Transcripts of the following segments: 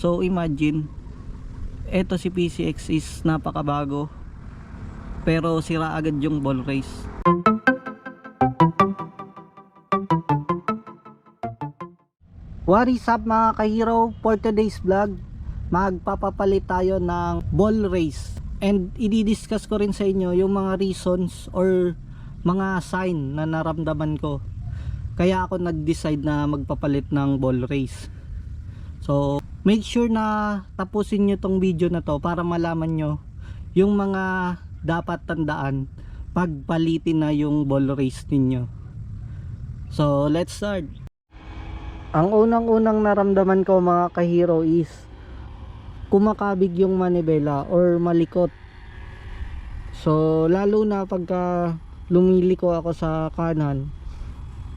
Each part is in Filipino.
So imagine, eto si PCX is napakabago. Pero sira agad yung ball race. What is up mga kahero? For today's vlog, magpapapalit tayo ng ball race. And i-discuss ko rin sa inyo yung mga reasons or mga sign na naramdaman ko. Kaya ako nag-decide na magpapalit ng ball race. So, make sure na tapusin nyo tong video na to para malaman nyo yung mga dapat tandaan pagpalitin na yung ball race ninyo. So, let's start. Ang unang-unang naramdaman ko mga kahero is kumakabig yung manibela or malikot. So, lalo na pagka lumiliko ako sa kanan,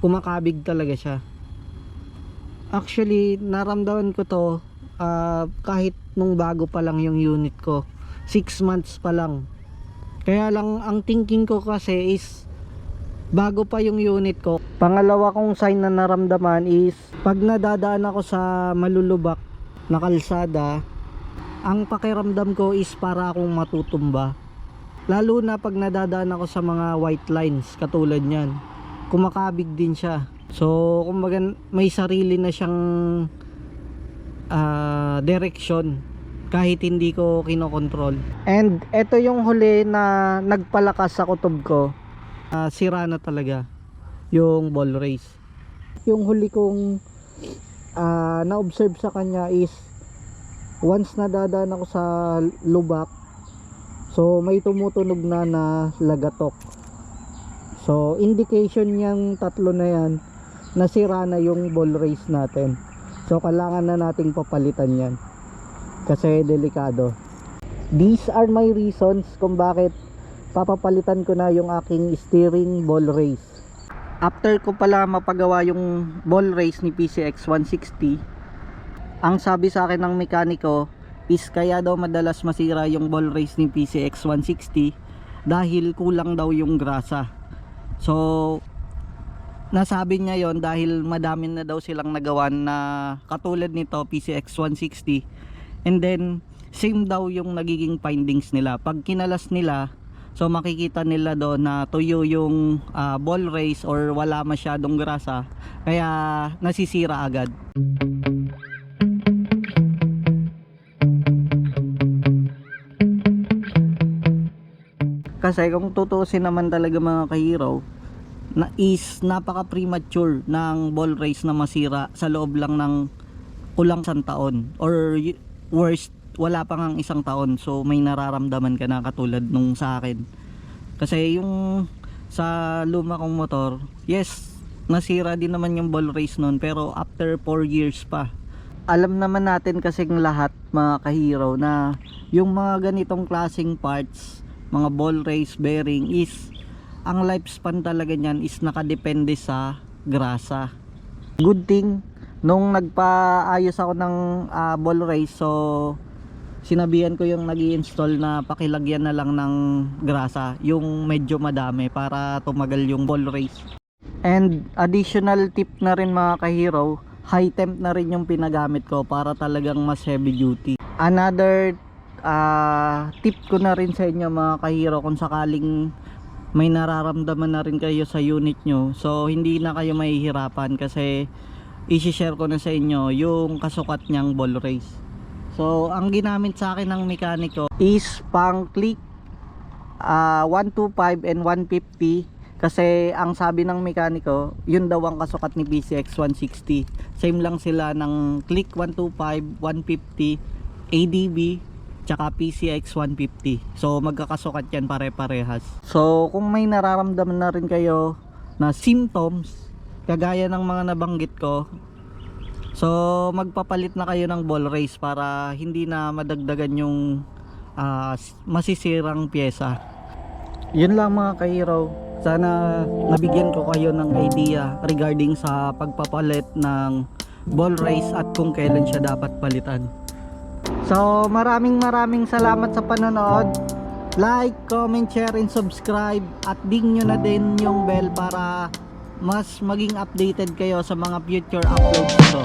kumakabig talaga siya. Actually, naramdaman ko to ah, kahit nung bago pa lang yung unit ko. 6 months pa lang. Kaya lang ang thinking ko kasi is bago pa yung unit ko. Pangalawa kong sign na naramdaman is pag nadadaan ako sa malulubak na kalsada, ang pakiramdam ko is para akong matutumba. Lalo na pag nadadaan ako sa mga white lines katulad niyan. Kumakabig din siya. So, kumbaga may sarili na siyang ah, direction kahit hindi ko kinokontrol. And ito yung huli na nagpalakas sa kutob ko. Ah, sira na talaga yung ball race. Yung huli kong ah, na-observe sa kanya is once nadadaan ako sa lubak so may tumutunog na na lagatok so indication niyang tatlo na yan nasira na yung ball race natin so kailangan na nating papalitan yan. Kasi delikado. These are my reasons kung bakit papapalitan ko na yung aking steering ball race. After ko pala mapagawa yung ball race ni PCX 160 ang sabi sa akin ng mekaniko is kaya daw madalas masira yung ball race ni PCX 160 dahil kulang daw yung grasa. So nasabi niya yon dahil madami na daw silang nagawan na katulad nito PCX 160 and then same daw yung nagiging findings nila. Pag kinalas nila so makikita nila doon na tuyo yung ah, ball race or wala masyadong grasa kaya nasisira agad. Kasi kung tutusin naman talaga mga kahero na is napaka premature ng ball race na masira sa loob lang ng kulang isang taon. Or worst wala pa ngang isang taon. So may nararamdaman ka na katulad nung sa akin. Kasi yung sa luma kong motor yes nasira din naman yung ball race noon pero after 4 years pa alam naman natin kasing lahat mga kahero na yung mga ganitong klaseng parts mga ball race bearing is ang lifespan talaga niyan is nakadepende sa grasa. Good thing nung nagpaayos ako ng ah, ball race so sinabihan ko yung nag install na pakilagyan na lang ng grasa yung medyo madami para tumagal yung ball race. And additional tip na rin mga kahero high temp na rin yung pinagamit ko para talagang mas heavy duty. Another ah, tip ko na rin sa inyo mga kahero kung sakaling may nararamdaman na rin kayo sa unit nyo. So hindi na kayo mahihirapan kasi isi-share ko na sa inyo yung kasukat niyang ball race. So ang ginamit sa akin ng mekaniko is pang click ah, 125 and 150 kasi ang sabi ng mekaniko yun daw ang kasukat ni PCX 160 same lang sila ng click 125 150 ADB tsaka PCX 150 so magkakasukat yan pare-parehas. So kung may nararamdaman na rin kayo na symptoms kagaya ng mga nabanggit ko so magpapalit na kayo ng ball race para hindi na madagdagan yung ah, masisirang pyesa. Yun lang mga kahiro sana nabigyan ko kayo ng idea regarding sa pagpapalit ng ball race at kung kailan siya dapat palitan So maraming maraming salamat sa panonood. Like, comment, share, and subscribe. At ding nyo na din yung bell para mas maging updated kayo sa mga future uploads ko.